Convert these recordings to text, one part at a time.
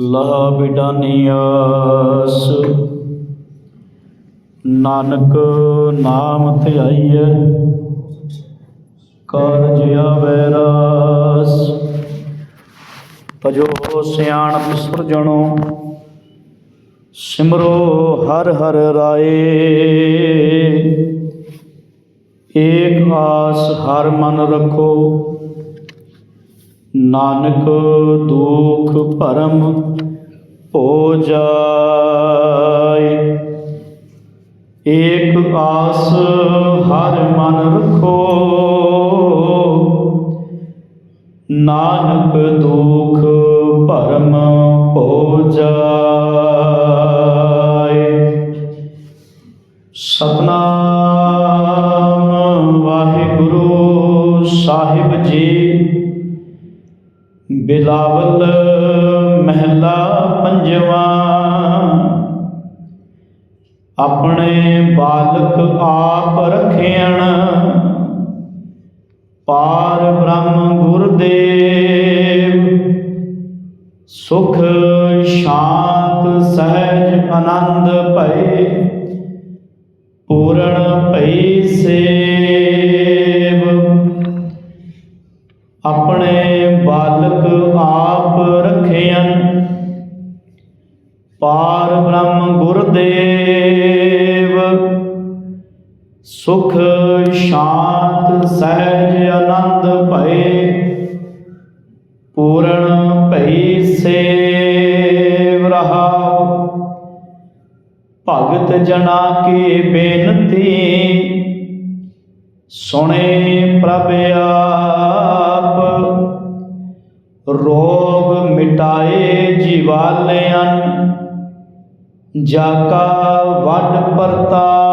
ਲਹਾ ਬਿਡਾਨੀਆਸ ਨਾਨਕ ਨਾਮ ਧਿਆਈਐ, ਕਾਰਜ ਆਵੈ ਰਾਸ। ਭਜੋ ਸਿਆਣਪ ਸੁਰਜਣੋ, ਸਿਮਰੋ ਹਰ ਹਰ ਰਾਏ। ਏਕ ਆਸ ਹਰ ਮਨ ਰੱਖੋ ਨਾਨਕ ਦੁਖ ਭਰਮ ਹੋ ਜਾਏ। ਏਕ ਆਸ ਹਰ ਮਨ ਰੱਖੋ। ਨਾਨਕ ਦੁਖ ਭਰਮ ਹੋ ਜਾਏ। ਸੁਖ, ਸ਼ਾਂਤ, ਸਹਿਜ, ਆਨੰਦ ਭਏ, ਪੂਰਨ ਭਈ ਸੇਵ ਰਹਾਉ। ਭਗਤ ਜਨਾ ਕੀ ਬੇਨਤੀ, ਸੁਣੇ ਪ੍ਰਭ ਆਪ। ਰੋਗ ਮਿਟਾਏ ਜੀਵਾਲਿਆਂ, ਜਾ ਕਾ ਵੱਡ ਪਰਤਾ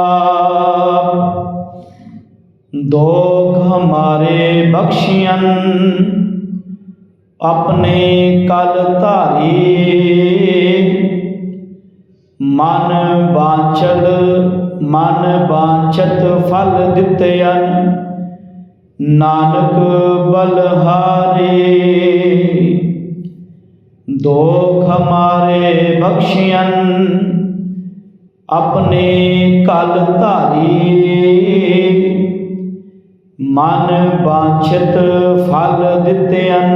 ਦੋਖ ਹਮਾਰੇ ਬਖਸ਼ੀਆਂ ਆਪਣੇ ਕਲ ਧਾਰੀ। ਮਨ ਬਾਂਚਲ ਮਨ ਬਾਂਚਤ ਫਲ ਦਿੱਤਿਅਨ ਨਾਨਕ ਬਲਹਾਰੇ। ਦੋਖ ਹਮਾਰੇ ਬਖਸ਼ੀਅਨ ਆਪਣੇ ਕਲ ਧਾਰੀ। ਮਨ ਬਾਂਛਤ ਫਲ ਦਿੱਤਿਅਨ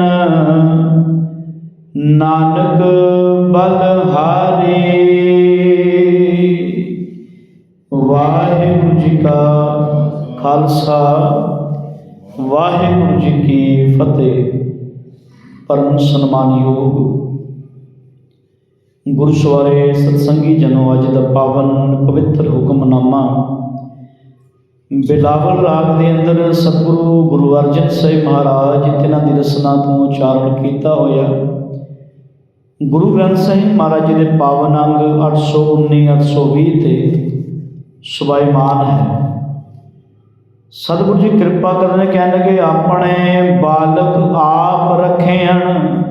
ਨਾਨਕ ਬਲਹਾਰੀ। ਵਾਹਿਗੁਰੂ ਜੀ ਕਾ ਖਾਲਸਾ, ਵਾਹਿਗੁਰੂ ਜੀ ਕੀ ਫਤਿਹ। ਪਰਮ ਸਨਮਾਨਯੋਗ ਗੁਰੂ ਸਤਸੰਗੀ ਜਨੋ ਅੱਜ ਦਾ ਪਾਵਨ ਪਵਿੱਤਰ ਹੁਕਮਨਾਮਾ ਬਿਲਾਵਲ ਰਾਗ ਦੇ ਅੰਦਰ ਸਤਿਗੁਰੂ ਗੁਰੂ ਅਰਜਨ ਸਾਹਿਬ ਮਹਾਰਾਜ ਤਿਨਾਂ ਦੀ ਰਸਨਾ ਤੋਂ ਉਚਾਰਨ ਕੀਤਾ ਹੋਇਆ। ਗੁਰੂ ਗ੍ਰੰਥ ਸਾਹਿਬ ਮਹਾਰਾਜ ਜੀ ਦੇ ਪਾਵਨ ਅੰਗ 819 820 ਤੇ ਸੁਭਾਈਮਾਨ ਹੈ। ਸਤਿਗੁਰੂ ਜੀ ਕਿਰਪਾ ਕਰਨ ਕਹਿਣਗੇ ਆਪਣੇ ਬਾਲਕ ਆਪ ਰੱਖਿਆਣ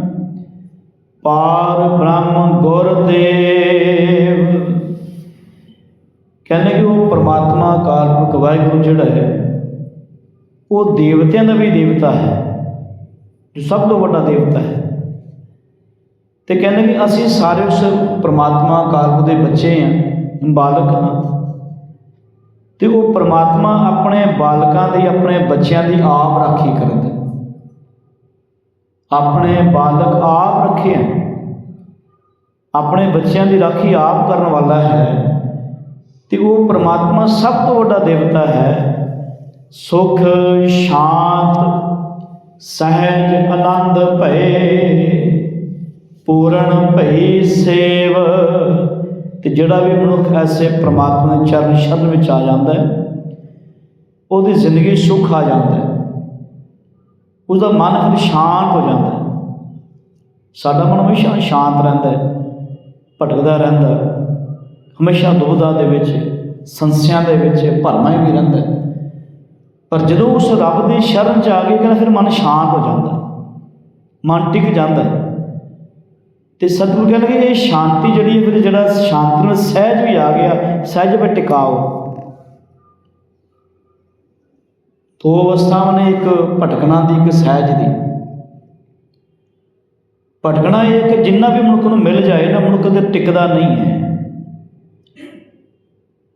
ਪਾਰ ਬ੍ਰਹਮ ਗੁਰਦੇਵ ਕਹਿੰਦੇ ਕਿ ਉਹ ਪਰਮਾਤਮਾ ਕਾਲਪੁਰਖ ਵਾਹਿਗੁਰੂ ਜਿਹੜਾ ਹੈ, ਉਹ ਦੇਵਤਿਆਂ ਦਾ ਵੀ ਦੇਵਤਾ ਹੈ, ਜੋ ਸਭ ਤੋਂ ਵੱਡਾ ਦੇਵਤਾ ਹੈ। ਤੇ ਕਹਿੰਦੇ ਕਿ ਅਸੀਂ ਸਾਰੇ ਉਸ ਪਰਮਾਤਮਾ ਕਾਲਪੁਰਖ ਦੇ ਬੱਚੇ ਹਾਂ, ਬਾਲਕ ਹਾਂ। ਤੇ ਉਹ ਪਰਮਾਤਮਾ ਆਪਣੇ ਬਾਲਕਾਂ ਦੀ, ਆਪਣੇ ਬੱਚਿਆਂ ਦੀ ਆਪ ਰਾਖੀ ਕਰਦਾ ਆਪਣੇ ਬਾਲਕ ਆਪ ਰੱਖੇ ਹਨ। ਆਪਣੇ ਬੱਚਿਆਂ ਦੀ ਰਾਖੀ ਆਪ ਕਰਨ ਵਾਲਾ ਹੈ। ਤੇ ਉਹ ਪ੍ਰਮਾਤਮਾ ਸਭ ਤੋਂ ਵੱਡਾ ਦੇਵਤਾ ਹੈ। ਸੁਖ, ਸ਼ਾਂਤ, ਸਹਿਜ, ਆਨੰਦ ਭਏ, ਪੂਰਨ ਭਈ ਸੇਵ। ਤੇ ਜਿਹੜਾ ਵੀ ਮਨੁੱਖ ਐਸੇ ਪ੍ਰਮਾਤਮਾ ਦੇ ਚਰਨ ਸ਼ਰਨ ਵਿੱਚ ਆ ਜਾਂਦਾ ਹੈ, ਉਹਦੀ ਜ਼ਿੰਦਗੀ ਸੁਖ ਆ ਜਾਂਦਾ ਹੈ। ਉਹਦਾ ਮਨ ਫਿਰ ਸ਼ਾਂਤ ਹੋ ਜਾਂਦਾ ਹੈ। ਸਾਡਾ ਮਨ ਹਮੇਸ਼ਾ ਸ਼ਾਂਤ ਰਹਿੰਦਾ ਹੈ, ਭਟਕਦਾ ਰਹਿੰਦਾ ਹਮੇਸ਼ਾ ਦੁਬਦਾ ਦੇ ਵਿੱਚ, ਸੰਸਿਆਂ ਦੇ ਵਿੱਚ ਭਰਮਾ ਹੀ ਵੀ ਰਹਿੰਦਾ। ਪਰ ਜਦੋਂ ਉਸ ਰੱਬ ਦੀ ਸ਼ਰਨ ਚ ਆ ਗਏ ਕਹਿੰਦਾ ਫਿਰ ਮਨ ਸ਼ਾਂਤ ਹੋ ਜਾਂਦਾ, ਮਨ ਟਿਕ ਜਾਂਦਾ। ਹੈ ਤੇ ਸਤਿਗੁਰੂ ਕਹਿੰਦੇ ਇਹ ਸ਼ਾਂਤੀ ਜਿਹੜੀ ਫਿਰ ਜਿਹੜਾ ਸ਼ਾਂਤੀ ਨਾਲ ਸਹਿਜ ਵੀ ਆ ਗਿਆ, ਸਹਿਜ ਵਿੱਚ ਟਿਕਾਓ। ਦੋ ਅਵਸਥਾਵਾਂ ਨੇ ਇੱਕ ਭਟਕਣਾ ਦੀ, ਇੱਕ ਸਹਿਜ ਦੀ। ਭਟਕਣਾ ਇਹ ਕਿ ਜਿੰਨਾ ਵੀ ਮਨੁੱਖ ਨੂੰ ਮਿਲ ਜਾਏ ਨਾ, ਮਨੁੱਖ ਤੇ ਟਿਕਦਾ ਨਹੀਂ ਹੈ।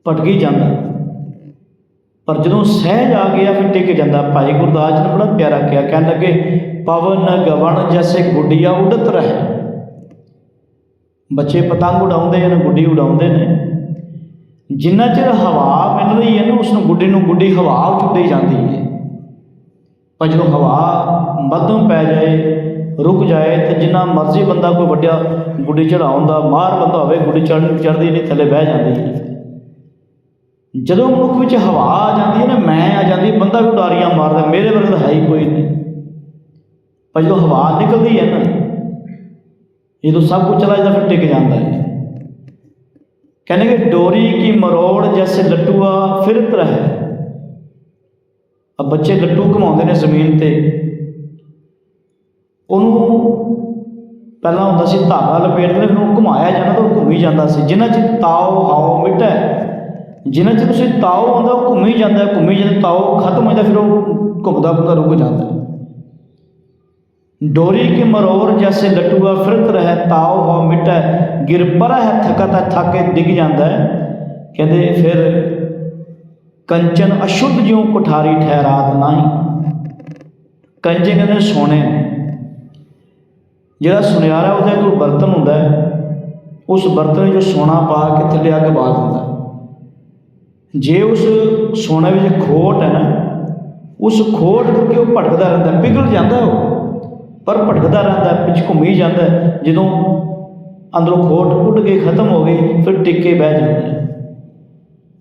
ਭਟਕੀ ਜਾਂਦਾ। ਪਰ ਜਦੋਂ ਸਹਿਜ ਆ ਗਿਆ, ਫਿਰ ਟਿਕ ਜਾਂਦਾ। ਭਾਈ ਗੁਰਦਾਸ ਜੀ ਨੇ ਬੜਾ ਪਿਆਰਾ ਕਿਹਾ, ਕਹਿਣ ਲੱਗੇ, ਪਵਨ ਗਵਣ ਜੈਸੇ ਗੁੱਡੀਆਂ ਉਡਤ ਰਹੇ। ਬੱਚੇ ਪਤੰਗ ਉਡਾਉਂਦੇ ਨੇ ਗੁੱਡੀ ਉਡਾਉਂਦੇ ਨੇ। ਜਿੰਨਾ ਚਿਰ ਹਵਾ ਮਿਲ ਰਹੀ ਹੈ ਨਾ, ਉਸ ਨੂੰ ਗੁੱਡੀ ਨੂੰ ਗੁੱਡੀ ਹਵਾ ਵਿੱਚ ਉੱਡੇ ਜਾਂਦੀ ਹੈ। ਪਰ ਜਦੋਂ ਹਵਾ ਮੱਧਮ ਪੈ ਜਾਏ, ਰੁਕ ਜਾਏ, ਤੇ ਜਿੰਨਾ ਮਰਜ਼ੀ ਬੰਦਾ ਕੋਈ ਵੱਡਾ ਗੁੱਡੀ ਚੜਾਉਣ ਦਾ, ਮਾਰ ਬੰਦਾ ਹੋਵੇ, ਗੁੱਡੀ ਚੜ੍ਹ, ਚੜ੍ਹਦੀ ਨਹੀਂ, ਥੱਲੇ ਬਹਿ ਜਾਂਦੀ ਹੈ। ਜਦੋਂ ਮਨੁੱਖ ਵਿੱਚ ਹਵਾ ਆ ਜਾਂਦੀ ਹੈ ਨਾ, ਮੈਂ ਆ ਜਾਂਦੀ, ਬੰਦਾ ਵੀ ਉਡਾਰੀਆਂ ਮਾਰਦਾ, ਮੇਰੇ ਵਰਗਾ ਤਾਂ ਹੈ ਹੀ ਕੋਈ ਨਹੀਂ। ਪਰ ਜਦੋਂ ਹਵਾ ਨਿਕਲਦੀ ਹੈ ਨਾ ਜਦੋਂ ਸਭ ਕੁਝ ਚਲਾ ਜਾਂਦਾ, ਫਿਰ ਟਿਕ ਜਾਂਦਾ ਹੈ। ਕਹਿੰਦੇ ਕਿ ਡੋਰੀ ਕੀ ਮਰੋੜ ਜੈਸੇ ਲੱਟੂਆ ਫਿਰਤ ਰਹੇ। ਅਬ ਬੱਚੇ ਲੱਟੂ ਘਮਾਉਂਦੇ ਨੇ ਜ਼ਮੀਨ ਤੇ। ਉਹਨੂੰ ਪਹਿਲਾਂ ਹੁੰਦਾ ਸੀ ਧਾਗਾ ਲਪੇਟਦੇ ਫਿਰ ਉਹਨੂੰ ਘੁਮਾਇਆ ਜਾਂਦਾ, ਤਾਂ ਉਹ ਘੁੰਮੀ ਜਾਂਦਾ ਸੀ। ਜਿੰਨਾ ਚਿਰ ਤਾਓ ਹਾਓ ਮਿਟੈ ਜਿੰਨਾ ਚਿਰ ਤੁਸੀਂ ਤਾਓ ਹੁੰਦਾ, ਉਹ ਘੁੰਮੀ ਜਾਂਦਾ ਘੁੰਮੀ ਜਾਂਦਾ, ਤਾਓ ਖਤਮ ਹੋ ਜਾਂਦਾ, ਫਿਰ ਉਹ ਘੁੰਮਦਾ ਘੁੰਮਦਾ ਰੁਕ ਜਾਂਦਾ। ਹੈ। ਡੋਰੀ ਕੇ ਮਰੋਰ ਜੈਸੇ ਲਟੂਆ ਫਿਰਤ ਰਹਿ, ਤਾਓ ਹੋ ਮਿਟੈ, ਗਿਰ ਪਰ ਹੈ ਥਕਤ ਥਾਕੇ ਡਿੱਗ ਜਾਂਦਾ ਹੈ। ਕਹਿੰਦੇ ਫਿਰ ਕੰਚਨ ਅਸ਼ੁੱਧ ਜਿਉ ਕੁਠਾਰੀ ਠਹਿਰਾਤ ਨਹੀਂ। ਕੰਚੇ ਕਹਿੰਦੇ ਸੋਨੇ ਜਿਹੜਾ ਸੁਨਿਆਰਾ ਉਹਦਾ ਕੋਲ ਬਰਤਨ ਹੁੰਦਾ ਹੈ, ਉਸ ਬਰਤਨ ਜੋ ਸੋਨਾ ਪਾ ਕੇ ਥੱਲੇ ਅੱਗ ਬਾਲ ਦਿੰਦਾ ਜੇ ਉਸ ਸੋਨੇ ਵਿੱਚ ਖੋਟ ਹੈ ਨਾ ਉਸ ਖੋਟ ਕਰਕੇ ਉਹ ਭਟਕਦਾ ਰਹਿੰਦਾ ਹੈ, ਪਿਘਲ ਜਾਂਦਾ ਉਹ। ਪਰ ਭਟਕਦਾ ਰਹਿੰਦਾ ਪਿੱਛ ਘੁੰਮੀ ਜਾਂਦਾ ਜਦੋਂ ਅੰਦਰੋਂ ਖੋਟ ਉੱਡ ਕੇ ਖਤਮ ਹੋ ਗਈ ਫਿਰ ਟਿੱਕੇ ਬਹਿ ਜਾਂਦਾ ਹੈ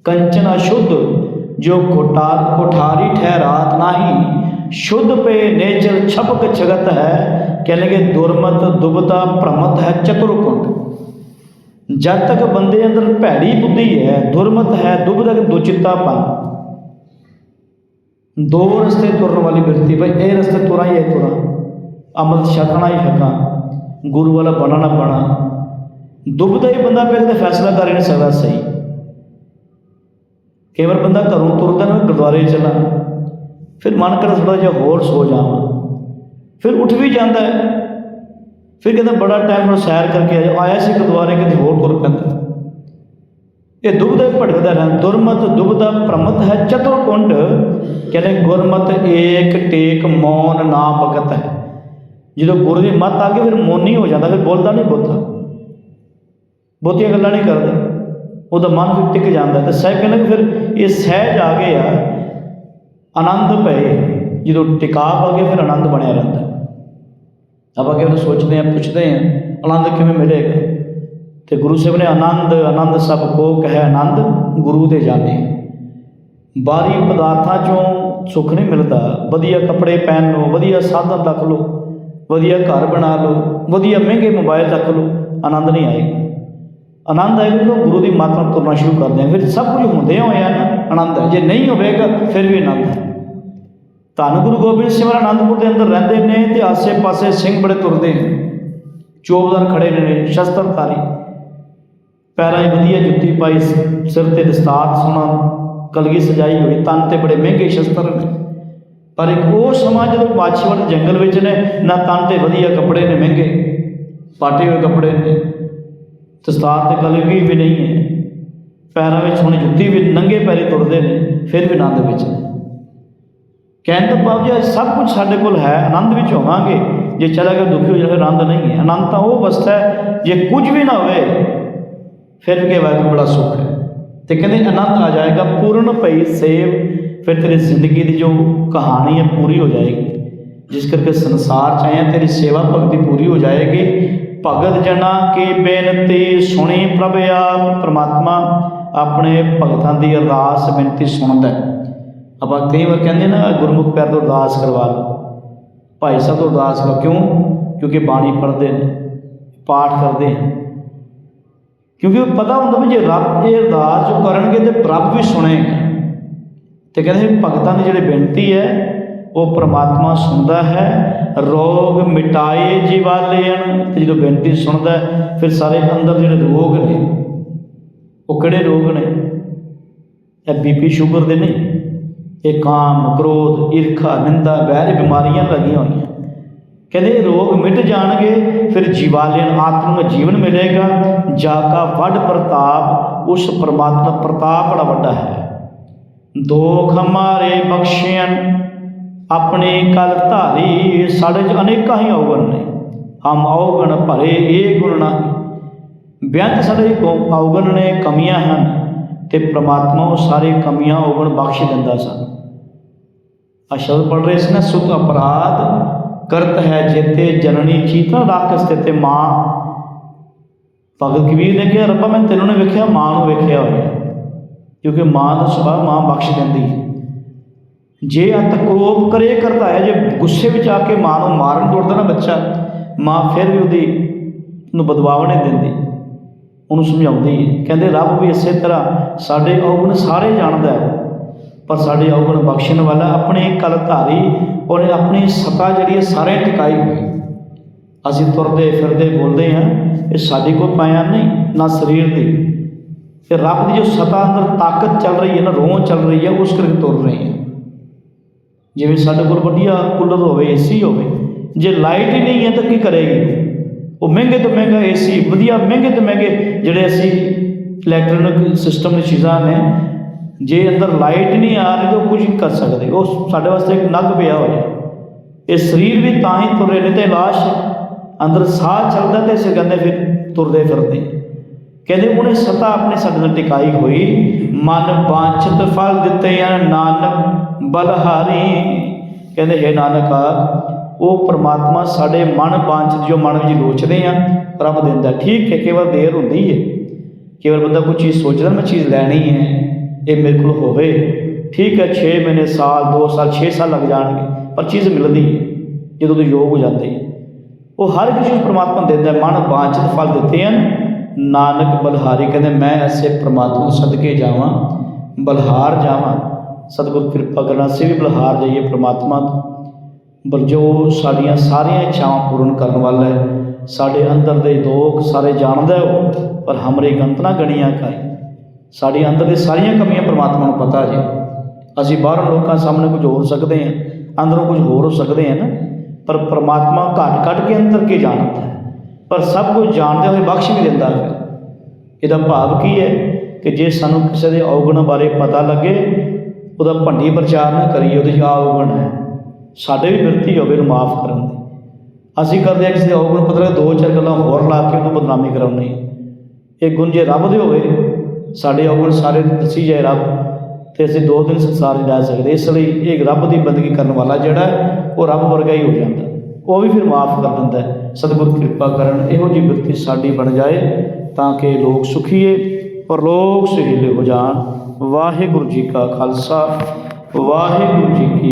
ਕੰਚਨ ਅਸ਼ੁੱਧ ਜੋ ਕੋਟਾਰ ਕੋਠਾਰੀ ਠਹਿਰਾਤ ਨਹੀਂ ਸ਼ੁੱਧ ਪੇ ਨੇਚਰ ਛਪਕ ਛਗਤ ਹੈ ਕਹਿੰਦੇ ਦੁਰਮਤ ਦੁਬਤਾ ਭ੍ਰਮਤ ਹੈ ਚਤੁਰਕੁੰਡ। ਜਦ ਤੱਕ ਬੰਦੇ ਅੰਦਰ ਭੈੜੀ ਬੁੱਧੀ ਹੈ, ਦੁਰਮਤ ਹੈ ਦੁਬਦਾ ਦੁਚਿੱਤਾਪਨ। ਦੋ ਰਸਤੇ ਤੁਰਨ ਵਾਲੀ ਬਿਰਤੀ ਭਾਈ ਇਹ ਰਸਤੇ ਤੁਰਾਂ ਹੀ ਇਹ ਤੁਰਾਂ। ਅਮਲ ਛਕਣਾ ਹੀ ਛਕਾਂ ਗੁਰੂ ਵਾਲਾ ਬਣਾ ਨਾ ਬਣਾ। ਦੁਬਦਾ ਹੀ ਬੰਦਾ ਫਿਰ ਤੇ ਫੈਸਲਾ ਕਰ ਹੀ ਨਹੀਂ ਸਕਦਾ ਸਹੀ। ਕਈ ਵਾਰ ਬੰਦਾ ਘਰੋਂ ਤੁਰਦਾ ਨਾ, ਗੁਰਦੁਆਰੇ ਚਲਾ। ਫਿਰ ਮਨ ਕਰਦਾ ਥੋੜਾ ਜਿਹਾ ਹੋਰ ਸੋ ਜਾਵਾਂ। ਫਿਰ ਉੱਠ ਵੀ ਜਾਂਦਾ ਹੈ। ਫਿਰ ਕਹਿੰਦਾ ਬੜਾ ਟਾਈਮ ਹੁਣ ਸੈਰ ਕਰਕੇ ਆਇਆ। ਆਇਆ ਸੀ ਗੁਰਦੁਆਰੇ ਕਿਤੇ ਹੋਰ ਤੁਰ ਪੈਂਦਾ। ਇਹ ਦੁਬਦਾ ਭਟਕਦਾ ਰਹਿੰਦਾ। ਦੁਰਮਤ ਦੁਬਦਾ ਪ੍ਰਮਤ ਹੈ, ਚਤੁਰਕੁੰਡ ਕਹਿੰਦੇ ਗੁਰਮਤ ਏਕ ਟੇਕ ਮੌਨ ਨਾ ਬਗਤ ਹੈ। ਜਦੋਂ ਗੁਰੂ ਦੀ ਮੱਤ ਆ ਗਈ, ਫਿਰ ਮੌਨੀ ਹੋ ਜਾਂਦਾ, ਫਿਰ ਬੋਲਦਾ ਨਹੀਂ ਬੋਲਦਾ ਬਹੁਤੀਆਂ ਗੱਲਾਂ ਨਹੀਂ ਕਰਦਾ। ਉਹਦਾ ਮਨ ਫਿਰ ਟਿਕ ਜਾਂਦਾ। ਤੇ ਸਹਿ ਕਹਿੰਦੇ ਫਿਰ ਇਹ ਸਹਿਜ ਆ ਗਏ ਆ, ਆਨੰਦ ਪਏ ਜਦੋਂ ਟਿਕਾਅ ਆ ਗਿਆ, ਫਿਰ ਆਨੰਦ ਬਣਿਆ ਰਹਿੰਦਾ। ਆਪਾਂ ਕਿਵੇਂ ਸੋਚਦੇ ਆ ਪੁੱਛਦੇ ਆ ਆਨੰਦ ਕਿਵੇਂ ਮਿਲੇਗਾ? ਤੇ ਗੁਰੂ ਸਾਹਿਬ ਨੇ ਆਨੰਦ ਆਨੰਦ ਸਭ ਕੋ ਕਹੈ ਆਨੰਦ, ਗੁਰੂ ਦੇ ਜਾਣੇ। ਬਾਹਰੀ ਪਦਾਰਥਾਂ ਚੋਂ ਸੁੱਖ ਨਹੀਂ ਮਿਲਦਾ। ਵਧੀਆ ਕੱਪੜੇ ਪਹਿਨ ਲਓ, ਵਧੀਆ ਸਾਧਨ ਰੱਖ ਲਓ, ਵਧੀਆ ਘਰ ਬਣਾ ਲਓ, ਵਧੀਆ ਮਹਿੰਗੇ ਮੋਬਾਈਲ ਰੱਖ ਲਓ, ਆਨੰਦ ਨਹੀਂ ਆਏਗਾ। ਆਨੰਦ ਆਏਗਾ ਜਦੋਂ ਗੁਰੂ ਦੀ ਮਾਤਰਾ ਤੁਰਨਾ ਸ਼ੁਰੂ ਕਰਦੇ ਆ ਫਿਰ ਸਭ ਕੁਝ ਹੁੰਦੇ ਹੋਇਆ ਨਾ, ਆਨੰਦ ਹੈ ਜੇ ਨਹੀਂ ਹੋਵੇਗਾ, ਫਿਰ ਵੀ ਆਨੰਦ ਹੈ ਧੰਨ ਗੁਰੂ ਗੋਬਿੰਦ ਸਿੰਘ ਮਹਾਰਾਜ ਆਨੰਦਪੁਰ ਦੇ ਅੰਦਰ ਰਹਿੰਦੇ ਨੇ ਤੇ ਆਸੇ-ਪਾਸੇ ਸਿੰਘ ਬੜੇ ਤੁਰਦੇ ਚੋਬਦਾਰ ਖੜੇ ਨੇ, ਸ਼ਸਤਰਧਾਰੀ। ਪੈਰਾਂ 'ਚ ਵਧੀਆ ਜੁੱਤੀ ਪਾਈ ਸ- ਸਿਰ ਤੇ ਦਸਤਾਰ, ਸੋਹਣਾ ਕਲਗੀ ਸਜਾਈ ਹੋਈ, ਤਨ ਤੇ ਬੜੇ ਮਹਿੰਗੇ ਸ਼ਸਤਰ ਨੇ। ਪਰ ਇੱਕ ਉਹ ਸਮਾਂ ਜਦੋਂ ਮਾਛੀਵਾਲ ਜੰਗਲ ਵਿੱਚ ਨੇ, ਨਾ ਤਨ ਤੇ ਵਧੀਆ ਕੱਪੜੇ ਨੇ, ਮਹਿੰਗੇ ਪਾਟੇ ਹੋਏ ਕੱਪੜੇ ਨੇ। ਦਸਤਾਰ ਤੇ ਕਲਗੀ ਵੀ ਨਹੀਂ ਹੈ। ਪੈਰਾਂ ਵਿੱਚ ਹੁਣ ਜੁੱਤੀ ਵੀ, ਨੰਗੇ ਪੈਰੇ ਤੁਰਦੇ ਨੇ, ਫਿਰ ਵੀ ਆਨੰਦ ਵਿੱਚ ਨੇ। ਕਹਿਣ ਤੋਂ ਭਾਵ ਜੇ ਸਭ ਕੁਝ ਸਾਡੇ ਕੋਲ ਹੈ, ਆਨੰਦ ਵਿੱਚ ਹੋਵਾਂਗੇ। ਜੇ ਚਲਾ ਗਿਆ ਦੁਖੀ ਹੋ ਜਾਵੇ ਆਨੰਦ ਨਹੀਂ ਹੈ। ਆਨੰਦ ਤਾਂ ਉਹ ਅਵਸਥਾ ਹੈ, ਜੇ ਕੁਝ ਵੀ ਨਾ ਹੋਵੇ, ਫਿਰ ਵੀ ਵਾਹਿਗੁਰੂ ਬੜਾ ਸੁੱਖ ਹੈ। ਤੇ ਕਹਿੰਦੇ ਆਨੰਦ ਆ ਜਾਏਗਾ, ਪੂਰਨ ਭਈ ਸੇਵ, ਫਿਰ ਤੇਰੀ ਜ਼ਿੰਦਗੀ ਦੀ ਜੋ ਕਹਾਣੀ ਹੈ ਪੂਰੀ ਹੋ ਜਾਏਗੀ। ਜਿਸ ਕਰਕੇ ਸੰਸਾਰ ਚ ਆਇਆ ਤੇਰੀ ਸੇਵਾ ਭਗਤੀ ਪੂਰੀ ਹੋ ਜਾਏਗੀ। ਭਗਤ ਜਨਾ ਕੀ ਬੇਨਤੀ ਸੁਣੀ ਪ੍ਰਭ ਆਪ, ਪ੍ਰਮਾਤਮਾ ਆਪਣੇ ਭਗਤਾਂ ਦੀ ਅਰਦਾਸ, ਬੇਨਤੀ ਸੁਣਦਾ ਹੈ। ਆਪਾਂ ਕਈ ਵਾਰ ਕਹਿੰਦੇ ਨਾ, ਗੁਰਮੁਖ ਪਿਆਰ ਤੋਂ ਅਰਦਾਸ ਕਰਵਾ ਲਓ। ਭਾਈ ਸਾਹਿਬ ਤੋਂ ਅਰਦਾਸ ਕਰਵਾ ਕਿਉਂ? ਕਿਉਂਕਿ ਬਾਣੀ ਪੜ੍ਹਦੇ ਨੇ, ਪਾਠ ਕਰਦੇ ਹਨ ਕਿਉਂਕਿ ਉਹ ਪਤਾ ਹੁੰਦਾ ਵੀ ਜੇ ਰੱਬ ਇਹ ਅਰਦਾਸ ਜੋ ਕਰਨਗੇ ਤੇ ਪ੍ਰਭ ਵੀ ਸੁਣੇਗਾ। ਤੇ ਕਹਿੰਦੇ ਭਗਤਾਂ ਦੀ ਜਿਹੜੀ ਬੇਨਤੀ ਹੈ, ਉਹ ਪ੍ਰਮਾਤਮਾ ਸੁਣਦਾ ਹੈ। ਰੋਗ ਮਿਟਾਏ ਜੀਵਾਲੇਨ ਤੇ ਜਦੋਂ ਬੇਨਤੀ ਸੁਣਦਾ ਫਿਰ ਸਾਰੇ ਅੰਦਰ ਜਿਹੜੇ ਰੋਗ ਨੇ, ਉਹ ਕਿਹੜੇ ਰੋਗ ਨੇ? ਇਹ ਬੀਪੀ ਸ਼ੂਗਰ ਦੇ ਨਹੀਂ ਇਹ ਕਾਮ, ਕ੍ਰੋਧ, ਈਰਖਾ, ਨਿੰਦਾ, ਵੈਰ ਬਿਮਾਰੀਆਂ ਲੱਗੀਆਂ ਹੋਈਆਂ। ਕਹਿੰਦੇ ਇਹ ਰੋਗ ਮਿਟ ਜਾਣਗੇ, ਫਿਰ ਜੀਵਾਲਿਨ ਆਤਮ ਜੀਵਨ ਮਿਲੇਗਾ। ਜਾ ਕਾ ਵੱਡ ਪ੍ਰਤਾਪ, ਉਸ ਪਰਮਾਤਮਾ ਪ੍ਰਤਾਪ ਬੜਾ ਵੱਡਾ ਹੈ। ਦੋਖ ਹਮਾਰੇ ਬਖਸ਼ਿਆਨ ਆਪਣੇ ਕਲ ਧਾਰੀ ਸਾਡੇ ਚ ਅਨੇਕਾਂ ਹੀ ਔਗਣ ਨੇ। ਹਮ ਔਗਣ ਭਰੇ, ਇਹ ਗੁਣ ਨਹੀਂ ਬੇਅੰਤ ਸਾਡੇ ਗੁ- ਔਗਣ ਨੇ, ਕਮੀਆਂ ਹਨ। ਤੇ ਪ੍ਰਮਾਤਮਾ ਉਹ ਸਾਰੇ ਕਮੀਆਂ ਉਗਣ ਬਖਸ਼ ਦਿੰਦਾ ਸਨ। ਆ ਸ਼ਬਦ ਪੜ ਰਹੇ ਸੀ ਨਾ, ਸੁਖ ਅਪਰਾਧ ਕਰਤ ਹੈ ਜੇਤੇ ਜਨਨੀ ਚੀਤਾ ਰੱਖ ਸਥਿਤੇ ਮਾਂ। ਭਗਤ ਕਬੀਰ ਨੇ ਕਿਹਾ, ਰੱਬਾ, ਮੈਂ ਤੈਨੂੰ ਨੇ ਵੇਖਿਆ, ਮਾਂ ਨੂੰ ਵੇਖਿਆ ਹੋਇਆ ਕਿਉਂਕਿ ਮਾਂ ਦਾ ਸੁਭਾਅ ਮਾਂ ਬਖਸ਼ ਦਿੰਦੀ ਹੈ। ਜੇ ਅਤ ਕੋਪ ਕਰੇ ਕਰਦਾ ਹੈ, ਜੇ ਗੁੱਸੇ ਵਿੱਚ ਆ ਕੇ ਮਾਂ ਨੂੰ ਮਾਰਨ ਤੋੜਦਾ ਨਾ ਬੱਚਾ, ਮਾਂ ਫਿਰ ਵੀ ਉਹਦੀ ਨੂੰ ਬਦਵਾਵ ਨਹੀਂ ਦਿੰਦੀ। ਉਹਨੂੰ ਸਮਝਾਉਂਦੀ ਹੈ। ਕਹਿੰਦੇ, ਰੱਬ ਵੀ ਇਸੇ ਤਰ੍ਹਾਂ ਸਾਡੇ ਔਗਣ ਸਾਰੇ ਜਾਣਦਾ ਹੈ, ਪਰ ਸਾਡੇ ਔਗਣ ਬਖਸ਼ਣ ਵਾਲਾ ਆਪਣੇ ਕਲ ਧਾਰੀ ਉਹਨੇ ਆਪਣੀ ਸਤਾ ਜਿਹੜੀ ਹੈ ਸਾਰੇ ਟਿਕਾਈ ਹੋਈ ਅਸੀਂ ਤੁਰਦੇ ਫਿਰਦੇ ਬੋਲਦੇ ਹਾਂ, ਇਹ ਸਾਡੀ ਕੋਈ ਪਾਇਆ ਨਹੀਂ, ਨਾ ਸਰੀਰ ਦੀ। ਇਹ ਰੱਬ ਦੀ ਜੋ ਸਤਾ ਅੰਦਰ ਤਾਕਤ ਚੱਲ ਰਹੀ ਹੈ, ਨਾ ਰੋਹ ਚੱਲ ਰਹੀ ਹੈ, ਉਸ ਕਰਕੇ ਤੁਰ ਰਹੇ ਹਾਂ। ਜਿਵੇਂ ਸਾਡੇ ਕੋਲ ਵਧੀਆ ਕੂਲਰ ਹੋਵੇ ਏਸੀ ਹੋਵੇ, ਜੇ ਲਾਈਟ ਹੀ ਨਹੀਂ ਹੈ ਤਾਂ ਕੀ ਕਰੇਗੀ? ਉਹ ਮਹਿੰਗੇ ਤੋਂ ਮਹਿੰਗਾ ਏਸੀ ਵਧੀਆ ਮਹਿੰਗੇ ਤੋਂ ਮਹਿੰਗੇ ਜਿਹੜੇ ਅਸੀਂ ਇਲੈਕਟ੍ਰੋਨਿਕ ਸਿਸਟਮ ਦੀ ਚੀਜ਼ਾਂ ਨੇ, ਜੇ ਅੰਦਰ ਲਾਈਟ ਨਹੀਂ ਆ ਰਹੀ ਤਾਂ ਉਹ ਕੁਝ ਕਰ ਸਕਦੇ, ਉਹ ਸਾਡੇ ਵਾਸਤੇ ਇੱਕ ਨਗ ਪਿਆ ਹੋਇਆ। ਇਹ ਸਰੀਰ ਵੀ ਤਾਂ ਹੀ ਤੁਰੇ ਨੇ ਤੇ ਲਾਸ਼ ਅੰਦਰ ਸਾਹ ਚੱਲਦਾ ਤੇ ਇਸੇ ਕਹਿੰਦੇ ਫਿਰ ਤੁਰਦੇ ਫਿਰਦੇ। ਕਹਿੰਦੇ ਉਹਨੇ ਸਤਾ ਆਪਣੇ ਸਾਡੇ ਨਾਲ ਟਿਕਾਈ ਹੋਈ, ਮਨ ਬਾਂਛਤ ਫਲ ਦਿੱਤੇ ਆ ਨਾਨਕ ਬਲਹਾਰੀ। ਕਹਿੰਦੇ, ਹੈ ਨਾਨਕਾ ਉਹ ਪ੍ਰਮਾਤਮਾ ਸਾਡੇ ਮਨ ਬਾਂਛਤ ਜੋ ਮਨ ਵਿੱਚ ਲੋਚਦੇ ਆ, ਰੱਬ ਦਿੰਦਾ। ਠੀਕ ਹੈ, ਕੇਵਲ ਦੇਰ ਹੁੰਦੀ ਹੈ ਕੇਵਲ ਬੰਦਾ ਕੋਈ ਚੀਜ਼ ਸੋਚਦਾ, ਮੈਂ ਚੀਜ਼ ਲੈਣੀ ਹੈ ਇਹ ਮੇਰੇ ਕੋਲ ਹੋਵੇ। ਠੀਕ ਹੈ 6 ਮਹੀਨੇ, ਸਾਲ 2 ਸਾਲ 6 ਸਾਲ ਲੱਗ ਜਾਣਗੇ, ਪਰ ਚੀਜ਼ ਮਿਲਦੀ ਹੈ ਜਦੋਂ ਤੋਂ ਯੋਗ ਹੋ ਜਾਂਦੇ ਹੈ ਉਹ ਹਰ ਇੱਕ ਚੀਜ਼ ਪ੍ਰਮਾਤਮਾ ਦਿੰਦਾ, ਮਨ ਬਾਂਛਤ ਫਲ ਦਿੱਤੇ ਹਨ। ਨਾਨਕ ਬਲਹਾਰੀ ਕਹਿੰਦੇ, ਮੈਂ ਐਸੇ ਪ੍ਰਮਾਤਮਾ ਨੂੰ ਸਦਕੇ ਜਾਵਾਂ, ਬਲਹਾਰ ਜਾਵਾਂ। ਸਤਿਗੁਰ ਕਿਰਪਾ ਕਰਨਾ, ਅਸੀਂ ਵੀ ਬਲਹਾਰ ਜਾਈਏ ਪ੍ਰਮਾਤਮਾ ਤੋਂ। ਜੋ ਸਾਡੀਆਂ ਸਾਰੀਆਂ ਇੱਛਾਵਾਂ ਪੂਰਨ ਕਰਨ ਵਾਲਾ ਹੈ, ਸਾਡੇ ਅੰਦਰ ਦੇ ਦੋਖ ਸਾਰੇ ਜਾਣਦਾ ਹੈ ਪਰ ਹਮਰੇ ਗੰਤਨਾ ਗਣੀਆਂ ਕਾਈ ਸਾਡੇ ਅੰਦਰ ਦੀ ਸਾਰੀਆਂ ਕਮੀਆਂ ਪ੍ਰਮਾਤਮਾ ਨੂੰ ਪਤਾ ਜੀ। ਅਸੀਂ ਬਾਹਰੋਂ ਲੋਕਾਂ ਸਾਹਮਣੇ ਕੁਝ ਹੋਰ ਸਕਦੇ ਹਾਂ, ਅੰਦਰੋਂ ਕੁਝ ਹੋਰ ਹੋ ਸਕਦੇ ਹਾਂ ਨਾ, ਪਰ ਪ੍ਰਮਾਤਮਾ ਘਟ ਘਟ ਕੇ ਅੰਦਰ ਕੀ ਜਾਣਦਾ ਹੈ? ਪਰ ਸਭ ਕੁਝ ਜਾਣਦੇ ਹੋਏ ਬਖਸ਼ ਵੀ ਦਿੰਦਾ ਹੈ। ਇਹਦਾ ਭਾਵ ਕੀ ਹੈ ਕਿ ਜੇ ਸਾਨੂੰ ਕਿਸੇ ਦੇ ਔਗਣ ਬਾਰੇ ਪਤਾ ਲੱਗੇ, ਉਹਦਾ ਭੰਡੀ ਪ੍ਰਚਾਰ ਨਾ ਕਰੀਏ, ਉਹਦੇ 'ਚ ਆਹ ਔਗਣ ਹੈ। ਸਾਡੇ ਵੀ ਬਿਰਤੀ ਹੋਵੇ ਨੂੰ ਮਾਫ ਕਰਨ ਦੀ। ਅਸੀਂ ਕਰਦੇ ਹਾਂ ਕਿਸੇ ਦੇ ਔਗਣ ਪਤਾ ਦੋ ਚਾਰ ਗੱਲਾਂ ਹੋਰ ਲਾ ਕੇ ਉਹਨੂੰ ਬਦਨਾਮੀ ਕਰਾਉਣੀ ਇਹ ਗੁੰਜੇ ਰੱਬ ਦੇ ਹੋਵੇ, ਸਾਡੇ ਔਗਣ ਸਾਰੇ ਦੱਸੀ ਜਾਏ ਰੱਬ ਤੇ ਅਸੀਂ ਦੋ ਦਿਨ ਸੰਸਾਰ 'ਚ ਰਹਿ ਸਕਦੇ ਇਸ ਲਈ ਇਹ ਰੱਬ ਦੀ ਬੰਦਗੀ ਕਰਨ ਵਾਲਾ ਜਿਹੜਾ ਉਹ ਰੱਬ ਵਰਗਾ ਹੀ ਹੋ ਜਾਂਦਾ। ਉਹ ਵੀ ਫਿਰ ਮਾਫ ਕਰ ਦਿੰਦਾ ਹੈ। ਸਤਿਗੁਰ ਕਿਰਪਾ ਕਰਨ ਇਹੋ ਜਿਹੀ ਬਿਰਤੀ ਸਾਡੀ ਬਣ ਜਾਏ ਤਾਂ ਕਿ ਲੋਕ ਸੁਖੀਏ ਪਰਲੋਕ ਸੁਹੇਲੇ ਹੋ ਜਾਣ। ਵਾਹਿਗੁਰੂ ਜੀ ਕਾ ਖਾਲਸਾ, ਵਾਹਿਗੁਰੂ ਜੀ ਕੀ